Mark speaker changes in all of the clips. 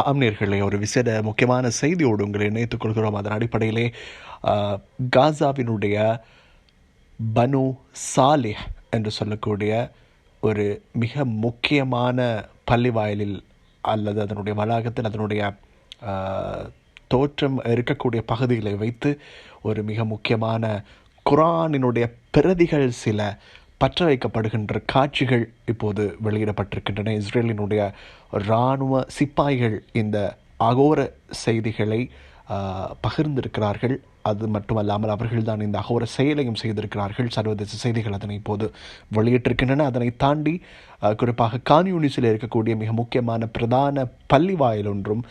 Speaker 1: ஆம்நேர்களே ஒரு விசேட முக்கியமான செய்தியோடு உங்களை இணைத்துக் கொள்கிறோம். அதன் அடிப்படையிலே காசாவினுடைய பனு சாலிஹ் என்று சொல்லக்கூடிய ஒரு மிக முக்கியமான பள்ளிவாயலில் அல்லது அதனுடைய வளாகத்தில் அதனுடைய தோற்றம் இருக்கக்கூடிய பகுதிகளை வைத்து ஒரு மிக முக்கியமான குரானினுடைய பிரதிகள் சில பற்ற வைக்கப்படுகின்ற காட்சிகள் இப்போது வெளியிடப்பட்டிருக்கின்றன. இஸ்ரேலினுடைய இராணுவ சிப்பாய்கள் இந்த அகோர செய்திகளை பகிர்ந்திருக்கிறார்கள். அது மட்டுமல்லாமல் அவர்கள்தான் இந்த அகோர செயலையும் செய்திருக்கிறார்கள். சர்வதேச செய்திகள் அதனை இப்போது வெளியிட்டிருக்கின்றன. அதனை தாண்டி குறிப்பாக கான்யூனிஸில் இருக்கக்கூடிய மிக முக்கியமான பிரதான பள்ளி வாயில் ஒன்றும்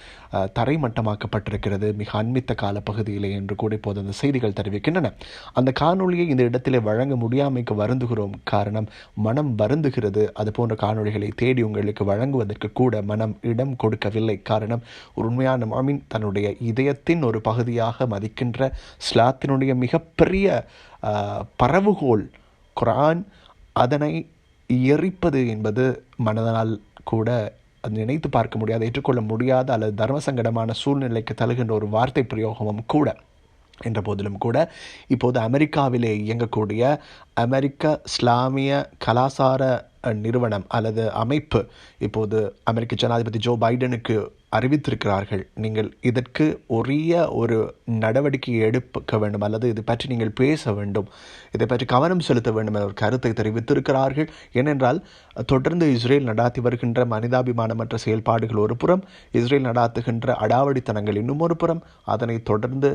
Speaker 1: தரைமட்டமாக்கப்பட்டிருக்கிறது. மிக அண்மித்த கால பகுதியிலே என்று கூட இப்போது அந்த செய்திகள் தெரிவிக்கின்றன. அந்த காணொளியை இந்த இடத்திலே வழங்க முடியாமைக்கு வருந்துகிறோம். காரணம் மனம் வருந்துகிறது. அது போன்ற காணொளிகளை தேடி உங்களுக்கு வழங்குவதற்கு கூட மனம் இடம் கொடுக்கவில்லை. காரணம் ஒரு உண்மையான மாமின் தன்னுடைய இதயத்தின் ஒரு பகுதியாக மதிக்கின்ற ஸ்லாத்தினுடைய மிகப்பெரிய பரவுகோல் குரான் அதனை எரிப்பது என்பது மனதனால் கூட அது நினைத்து பார்க்க முடியாத ஏற்றுக்கொள்ள முடியாத அல்லது தர்ம சங்கடமான சூழ்நிலைக்கு தழுகின்ற ஒரு வார்த்தை பிரயோகமும் கூட என்ற போதிலும் கூட இப்போது அமெரிக்காவிலே இயங்கக்கூடிய அமெரிக்க இஸ்லாமிய கலாசார நிறுவனம் அல்லது அமைப்பு இப்போது அமெரிக்க ஜனாதிபதி ஜோ பைடனுக்கு அறிவித்திருக்கிறார்கள். நீங்கள் இதற்கு உரிய ஒரு நடவடிக்கை எடுக்க வேண்டும் அல்லது இது பற்றி நீங்கள் பேச வேண்டும். இதை பற்றி கவனம் செலுத்த வேண்டும் என்ற ஒரு கருத்தை தெரிவித்திருக்கிறார்கள். ஏனென்றால் தொடர்ந்து இஸ்ரேல் நடாத்தி வருகின்ற மனிதாபிமானமற்ற செயல்பாடுகள் ஒரு புறம் இஸ்ரேல் நடாத்துகின்ற அடாவடித்தனங்கள் இன்னும் ஒரு புறம். அதனை தொடர்ந்து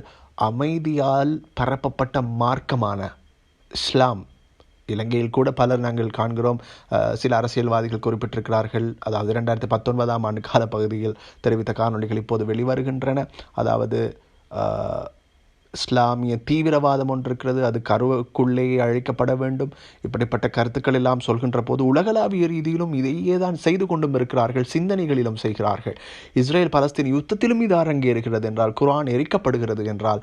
Speaker 1: அமைதியால் பரப்பப்பட்ட மார்க்கமான இஸ்லாம் இலங்கையில் கூட பலர் நாங்கள் காண்கிறோம். சில அரசியல்வாதிகள் குறிப்பிட்டிருக்கிறார்கள். அதாவது இரண்டாயிரத்தி பத்தொன்பதாம் ஆண்டு காலப்பகுதியில் தெரிவித்த காணொளிகள் இப்போது வெளிவருகின்றன. அதாவது இஸ்லாமிய தீவிரவாதம் ஒன்று இருக்கிறது அது கருவுக்குள்ளேயே அழைக்கப்பட வேண்டும். இப்படிப்பட்ட கருத்துக்கள் எல்லாம் சொல்கின்ற போது உலகளாவிய ரீதியிலும் இதையே தான் செய்து கொண்டும் இருக்கிறார்கள். சிந்தனைகளிலும் செய்கிறார்கள். இஸ்ரேல் பலஸ்தீன் யுத்தத்திலும் இது அரங்கேறுகிறது என்றால் குரான் எரிக்கப்படுகிறது என்றால்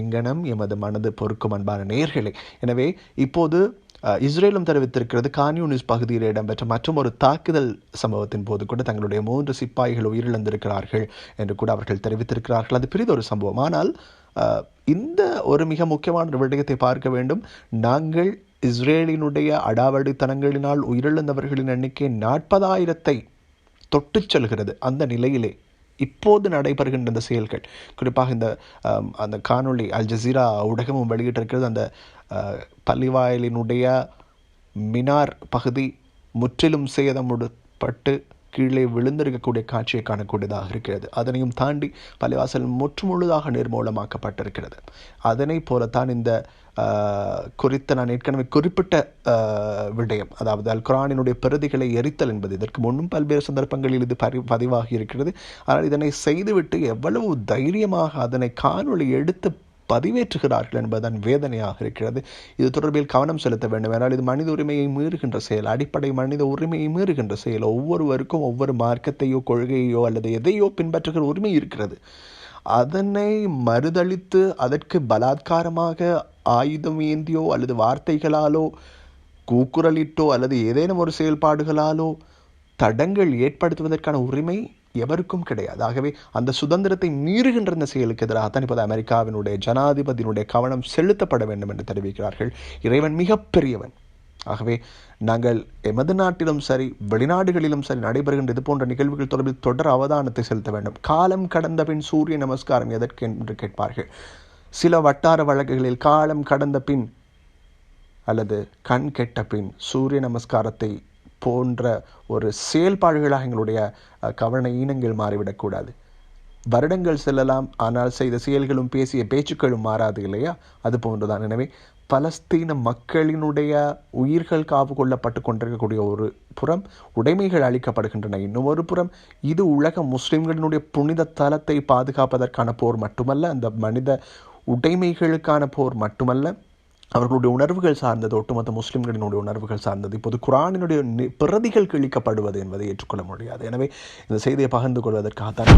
Speaker 1: எங்கனம் எமது மனது பொறுக்கும் அன்பான நேர்களே எனவே இப்போது இஸ்ரேலும் தெரிவித்திருக்கிறது கான்யூனிஸ் பகுதியில் இடம்பெற்ற மற்றும் ஒரு தாக்குதல் சம்பவத்தின் போது கூட தங்களுடைய மூன்று சிப்பாய்கள் உயிரிழந்திருக்கிறார்கள் என்று கூட அவர்கள் தெரிவித்திருக்கிறார்கள். அது பெரிதொரு சம்பவம். ஆனால் இந்த ஒரு மிக முக்கியமான ஒரு விடயத்தை பார்க்க வேண்டும். நாங்கள் இஸ்ரேலினுடைய அடாவடித்தனங்களினால் உயிரிழந்தவர்களின் எண்ணிக்கை நாற்பதாயிரத்தை தொட்டுச் செல்கிறது. அந்த நிலையிலே இப்போது நடைபெறுகின்ற இந்த செயல்கள் குறிப்பாக இந்த அந்த காணொளி அல் ஜசீரா ஊடகமும் வெளியிட்டிருக்கிறது அந்த பள்ளிவாயலினுடைய மினார் பகுதி முற்றிலும் சேதமுடப்பட்டு கீழே விழுந்திருக்கக்கூடிய காட்சியை காணக்கூடியதாக இருக்கிறது. அதனையும் தாண்டி பள்ளிவாசல் முற்றுமுழுதாக நிர்மூலமாக்கப்பட்டிருக்கிறது. அதனை போலத்தான் இந்த குறித்த நான் ஏற்கனவே குறிப்பிட்ட விடயம் அதாவது அல் குரானினுடைய பிரதிகளை எரித்தல் என்பது இதற்கு முன்னும் பல்வேறு சந்தர்ப்பங்களில் இது பரி பதிவாகி இருக்கிறது. ஆனால் இதனை செய்துவிட்டு எவ்வளவு தைரியமாக அதனை காணொளி எடுத்து பதிவேற்றுகிறார்கள் என்பதுதான் வேதனையாக இருக்கிறது. இது தொடர்பில் கவனம் செலுத்த வேண்டும் என்றால் இது மனித உரிமையை மீறுகின்ற செயல் அடிப்படை மனித உரிமையை மீறுகின்ற செயல். ஒவ்வொருவருக்கும் ஒவ்வொரு மார்க்கத்தையோ கொள்கையோ அல்லது எதையோ பின்பற்றுகிற உரிமை இருக்கிறது. அதனை மறுதளித்து அதற்கு பலாத்காரமாக ஆயுதம் ஏந்தியோ அல்லது வார்த்தைகளாலோ கூக்குரலிட்டோ அல்லது ஏதேனும் ஒரு செயல்பாடுகளாலோ தடங்கள் ஏற்படுத்துவதற்கான உரிமை எவருக்கும் கிடையாது. ஆகவே அந்த சுதந்திரத்தை மீறுகின்ற இந்த செயலுக்கு எதிராக தான் இப்போது அமெரிக்காவினுடைய ஜனாதிபதியினுடைய கவனம் செலுத்தப்பட வேண்டும் என்று தெரிவிக்கிறார்கள். இறைவன் மிகப்பெரியவன். ஆகவே நாங்கள் எமது நாட்டிலும் சரி வெளிநாடுகளிலும் சரி நடைபெறுகின்ற இது போன்ற நிகழ்வுகள் தொடர்பில் தொடர் அவதானத்தை செலுத்த வேண்டும். காலம் கடந்த பின் சூரிய நமஸ்காரம் எதற்கு என்று கேட்பார்கள்? சில வட்டார வழக்குகளில் காலம் கடந்த பின் அல்லது கண் கெட்ட பின் சூரிய நமஸ்காரத்தை போன்ற ஒரு செயல்பாடுகளாக எங்களுடைய கவன ஈனங்கள் மாறிவிடக்கூடாது. வருடங்கள் செல்லலாம் ஆனால் செய்த செயல்களும் பேசிய பேச்சுக்களும் மாறாது இல்லையா? அது போன்றுதான். எனவே பலஸ்தீன மக்களினுடைய உயிர்கள் காவு கொள்ளப்பட்டு கொண்டிருக்கக்கூடிய ஒரு புறம் உடைமைகள் அளிக்கப்படுகின்றன இன்னும் ஒரு புறம் இது உலக முஸ்லிம்களினுடைய புனித தலத்தை பாதுகாப்பதற்கான போர் மட்டுமல்ல அந்த மனித உடைமைகளுக்கான போர் மட்டுமல்ல அவர்களுடைய உணர்வுகள் சார்ந்தது ஒட்டுமொத்த முஸ்லிம்களினுடைய உணர்வுகள் சார்ந்தது இப்போது குரானினுடைய பிரதிகள் கிழிக்கப்படுவது என்பதை ஏற்றுக்கொள்ள முடியாது. எனவே இந்த செய்தியை பகிர்ந்து கொள்வதற்காகத்தான்